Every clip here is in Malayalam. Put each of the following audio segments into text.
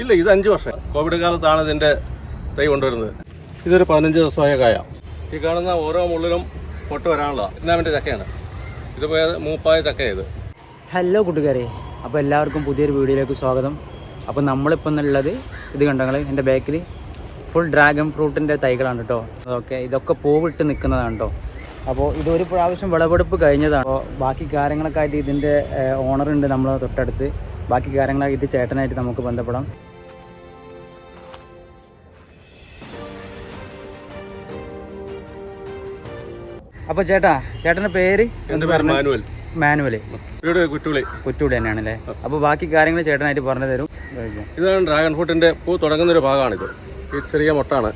ഇല്ല. ഇത് അഞ്ച് വർഷം. കോവിഡ് കാലത്താണ് ഇതിന്റെ തൈ കൊണ്ടുവരുന്നത്. ഇതൊരു പതിനഞ്ച് ദിവസമായ കായ. ഈ കാണുന്ന ഓരോ മുള്ളിലും പൊട്ട് വരാനുള്ള വിയറ്റ്നാമിന്റെ ചക്കയാണ്. ഇത് പോയത് മൂപ്പായ ചക്കയത് ഹലോ കൂട്ടുകാരെ അപ്പോൾ എല്ലാവർക്കും പുതിയൊരു വീഡിയോയിലേക്ക് സ്വാഗതം. അപ്പോൾ നമ്മളിപ്പോൾ എന്നുള്ളത് ഇത് കണ്ടങ്ങൾ എന്റെ ബാക്കിൽ ഫുൾ ഡ്രാഗൺ ഫ്രൂട്ടിന്റെ തൈകളാണ് കേട്ടോ അതൊക്കെ ഇതൊക്കെ പൂവിട്ട് നിൽക്കുന്നതാണ് കേട്ടോ അപ്പോൾ ഇതൊരു പ്രാവശ്യം വിളവെടുപ്പ് കഴിഞ്ഞതാണ്. അപ്പോൾ ബാക്കി കാര്യങ്ങളൊക്കെ ആയിട്ട് ഇതിന്റെ ഓണറുണ്ട് നമ്മൾ തൊട്ടടുത്ത്. ബാക്കി കാര്യങ്ങളായിട്ട് ചേട്ടനായിട്ട് നമുക്ക് ബന്ധപ്പെടാം. അപ്പൊ ചേട്ടാ ചേട്ടന്റെ പേര്? മാനുവൽ. കുറ്റുളി കുറ്റൂടി തന്നെയാണല്ലേ? അപ്പോൾ ബാക്കി കാര്യങ്ങൾ ചേട്ടനായിട്ട് പറഞ്ഞു തരും. ഇതാണ് ഡ്രാഗൺ ഫ്രൂട്ടിന്റെ പൂ തുടങ്ങുന്ന ഒരു ഭാഗമാണിത്. ഈ ചെറിയ മുട്ടാണ്.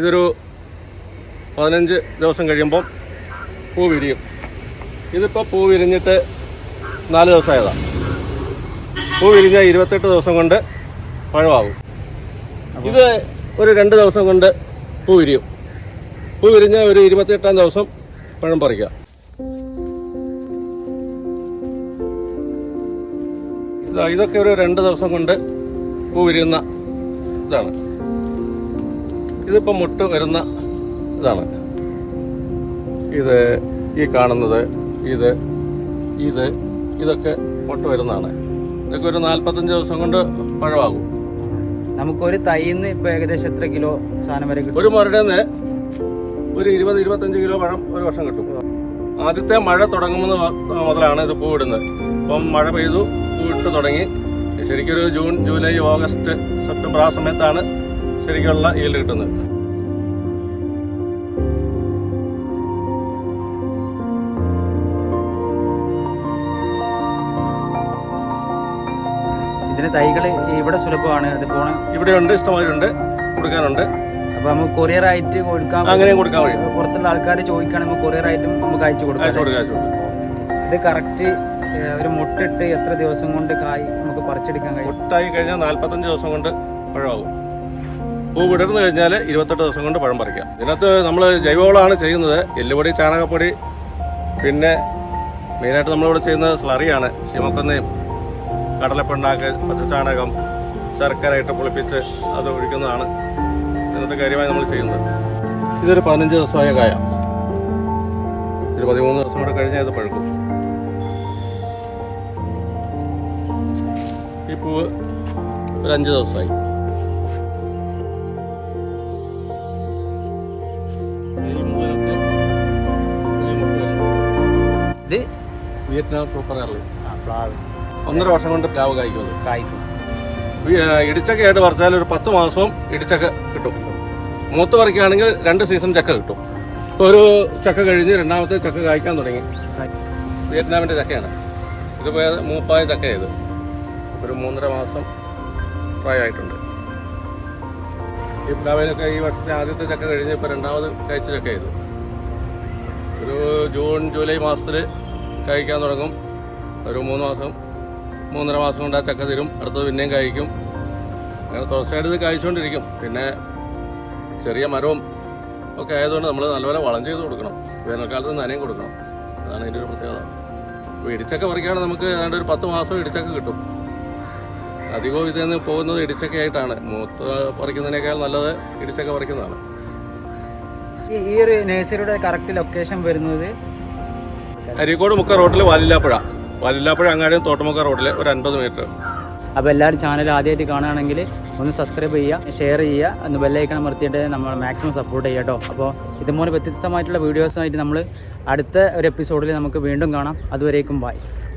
ഇതൊരു പതിനഞ്ച് ദിവസം കഴിയുമ്പോൾ പൂ വിരിയും. ഇതിപ്പോ പൂ വിരിഞ്ഞിട്ട് നാല് ദിവസമായതാണ് പൂ വിരിഞ്ഞ ഇരുപത്തെട്ട് ദിവസം കൊണ്ട് പഴമാകും. ഇത് ഒരു രണ്ട് ദിവസം കൊണ്ട് പൂ വിരിയും. പൂ വിരിഞ്ഞ ഒരു ഇരുപത്തെട്ടാം ദിവസം പഴം പറിക്കുക. ഇതാ ഇതൊക്കെ ഒരു രണ്ട് ദിവസം കൊണ്ട് പൂ വിരിയുന്ന ഇതാണ്. ഇതിപ്പോൾ മുട്ട് വരുന്ന ഇതാണ്. ഇത് ഈ കാണുന്നത് ഇത് ഇത് ഇതൊക്കെ പൊട്ട് വരുന്നതാണ് ഇതൊക്കെ ഒരു നാൽപ്പത്തഞ്ച് ദിവസം കൊണ്ട് പഴമാകും. നമുക്കൊരു തൈന്ന് ഇപ്പൊ ഏകദേശം എത്ര കിലോ സാധനം വരെ കിട്ടും? ഒരു മരടേന്ന് ഒരു ഇരുപത് ഇരുപത്തഞ്ച് കിലോ പഴം ഒരു വർഷം കിട്ടും. ആദ്യത്തെ മഴ തുടങ്ങുന്നത് മുതലാണ് ഇത് പൂവിടുന്നത് ഇപ്പം മഴ പെയ്തു പൂവിട്ട് തുടങ്ങി. ശരിക്കൊരു ഒരു ജൂൺ ജൂലൈ ഓഗസ്റ്റ് സെപ്റ്റംബർ ആ സമയത്താണ് ശരിക്കുള്ള ഈൽഡ് കിട്ടുന്നത്. ഇതിന് തൈകൾ ഇവിടെ സുലഭമാണ്. അത് ഇവിടെ ഉണ്ട് ഇഷ്ടമായിട്ടുണ്ട് കൊടുക്കാനുണ്ട്. അപ്പൊ നമുക്ക് കൊറിയർ ആയിട്ട് കൊടുക്കാൻ അങ്ങനെയും കൊടുക്കാൻ വഴി പുറത്തുള്ള ആൾക്കാർ ചോദിക്കുകയാണെങ്കിൽ കൊറിയർ ആയിട്ടും നമുക്ക് അയച്ചു കൊടുക്കാം. ഇത് കറക്റ്റ് ഒരു മുട്ടിട്ട് എത്ര ദിവസം കൊണ്ട് കായ് നമുക്ക് പറിച്ചെടുക്കാൻ കഴിയും? മുട്ടായി കഴിഞ്ഞാൽ നാല്പത്തഞ്ച് ദിവസം കൊണ്ട് പഴമാകും. പൂ വിടർന്നു കഴിഞ്ഞാൽ ഇരുപത്തെട്ട് ദിവസം കൊണ്ട് പഴം പറിക്കാം. ഇതിനകത്ത് നമ്മൾ ജൈവവളമാണ് ചെയ്യുന്നത്. എല്ലുപൊടി ചാണകപ്പൊടി പിന്നെ മെയിനായിട്ട് നമ്മളിവിടെ ചെയ്യുന്നത് സ്ലറിയാണ് ശിമക്കൊന്നയും കടലപ്പിണ്ണാക്ക് പച്ചച്ചാണകം ശർക്കര ഇട്ട് പുളിപ്പിച്ച് അത് ഒഴിക്കുന്നതാണ്. ഇന്നത്തെ കാര്യമായി നമ്മൾ ചെയ്യുന്നത്. ഇതൊരു പതിനഞ്ച് ദിവസമായ കായ. ഒരു പതിമൂന്ന് ദിവസം കൂടെ കഴിഞ്ഞാൽ ഇത് പഴുക്കും. ഈ പൂവ് ഒരു അഞ്ച് ദിവസമായി. ഇത് വിയറ്റ്നാം സൂപ്പർ ആ, പ്ലാവ് ഒന്നര വർഷം കൊണ്ട് പ്ലാവ് കായ്ക്കും അത്. കായ്ക്കും. ഈ, ആ, ഇടിച്ചക്കയായിട്ട് പറിച്ചാൽ ഒരു പത്ത് മാസവും ഇടിച്ചക്ക കിട്ടും. മൂത്ത് പറിക്കുകയാണെങ്കിൽ രണ്ട് സീസൺ ചക്ക കിട്ടും. ഒരു ചക്ക കഴിഞ്ഞ് രണ്ടാമത്തെ ചക്ക കായ്ക്കാൻ തുടങ്ങി. വിയറ്റ്നാമിന്റെ ചക്കയാണ്. ഇത് പോയ മൂപ്പായ ചക്ക ഇത് ഒരു മൂന്നര മാസം പ്രായമായിട്ടുണ്ട് ഈ പ്ലാവിലൊക്കെ ഈ വർഷത്തെ ആദ്യത്തെ ചക്ക കഴിഞ്ഞ് ഇപ്പോൾ രണ്ടാമത് കഴിച്ച ചക്ക ഇത് ഒരു ജൂൺ ജൂലൈ മാസത്തിൽ കഴിക്കാൻ തുടങ്ങും. ഒരു മൂന്ന് മാസം മൂന്നര മാസം കൊണ്ട് ആ ചക്ക തരും അടുത്തത് പിന്നെയും കഴിക്കും അങ്ങനെ തുടർച്ചയായിട്ട് ഇത് കഴിച്ചുകൊണ്ടിരിക്കും പിന്നെ ചെറിയ മരവും ഒക്കെ ആയതുകൊണ്ട് നമ്മൾ നല്ലപോലെ വളം ചെയ്ത് കൊടുക്കണം. വേനൽക്കാലത്ത് നനയും കൊടുക്കണം. അതാണ് ഇതിന്റെ ഒരു പ്രത്യേകത. അപ്പോൾ ഇടിച്ചക്ക പറിക്കുകയാണെങ്കിൽ നമുക്ക് ഏതാണ്ട് ഒരു പത്ത് മാസം ഇടിച്ചക്ക കിട്ടും. അധികവും ഇതിൽ നിന്ന് പോകുന്നത് ഇടിച്ചക്കയായിട്ടാണ് മൂത്ത് പറിക്കുന്നതിനേക്കാൾ നല്ലത് ഇടിച്ചക്ക പറിക്കുന്നതാണ്. ഈ ഈ ഒരു നഴ്സറിയുടെ കറക്റ്റ് ലൊക്കേഷൻ വരുന്നത്? അരീക്കോട് മുക്ക റോഡിൽ വാലില്ലാപ്പുഴ വാലില്ലാപ്പുഴ അങ്ങാടിയും തോട്ടമുക്ക റോഡിൽ ഒരു അൻപത് മീറ്റർ അപ്പോൾ എല്ലാവരും ചാനൽ ആദ്യമായിട്ട് കാണുകയാണെങ്കിൽ ഒന്ന് സബ്സ്ക്രൈബ് ചെയ്യുക ഷെയർ ചെയ്യുക ഒന്ന് ബെല്ലൈക്കൺ അമർത്തിയിട്ട് നമ്മൾ മാക്സിമം സപ്പോർട്ട് ചെയ്യുക കേട്ടോ. അപ്പോൾ ഇതുപോലെ വ്യത്യസ്തമായിട്ടുള്ള വീഡിയോസുമായിട്ട് നമ്മൾ അടുത്ത ഒരു എപ്പിസോഡിൽ നമുക്ക് വീണ്ടും കാണാം. അതുവരേക്കും ബൈ